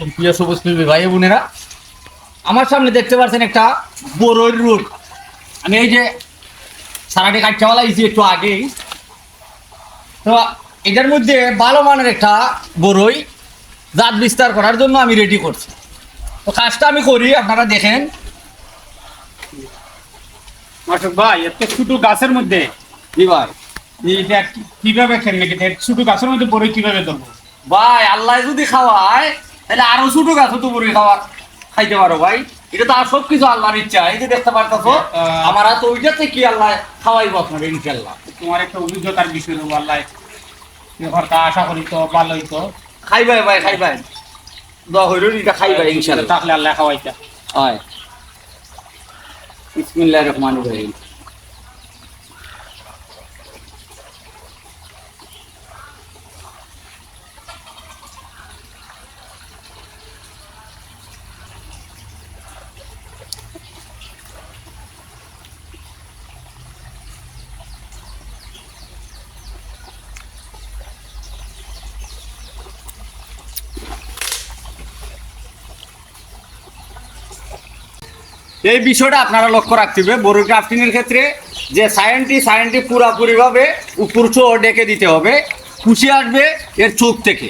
প্রিয় সবুজ ভাই বোনেরা আমার সামনে দেখতে পাচ্ছেন একটা বড়ই আমি এই যে সারাটি একটু আগেই। তো এটার মধ্যে ভালো মানের একটা বড়ই জাত বিস্তার করার জন্য আমি রেডি করছি। তো কাজটা আমি করি আপনারা দেখেন। মাসুক ভাই এত ছোট গাছের মধ্যে? ভাই। এটা কীভাবে খেলবে ছোট গাছের মধ্যে বড় কীভাবে ধরবো? ভাই আল্লাহ যদি খাওয়ায় তাহলে আরও ছোট গাছ তো বড়ি খাওয়া খাইতে পারো ভাই। এটা তো আর সব কিছু আল্লাহর ইচ্ছা এই যে দেখতে পারতাছো আহ, আমার হাতে ওইটাতে কি আল্লাহ খাওয়াইবো আপনার ইনশাল্লাহ তোমার একটা অভিজ্ঞতার বিষয় দেবো আল্লাহ ব্যাপারটা আশা করি তো ভালোই তো। খাইবাই ভাই খাইবাই দোয়া হইল এটা খাইবাই ইনশাল্লাহ থাকলে আল্লাহ খাওয়াইতা। হয়। বিসমিল্লাহির রহমানির রহিম। এই বিষয়টা আপনারা লক্ষ্য রাখতে হবে। বড় ক্রাফটিং ক্ষেত্রে যে সায়েন্টি সায়েন্টি পুরাপুরিভাবে উপর চোখ ডেকে দিতে হবে। খুশি আসবে এর চোখ থেকে।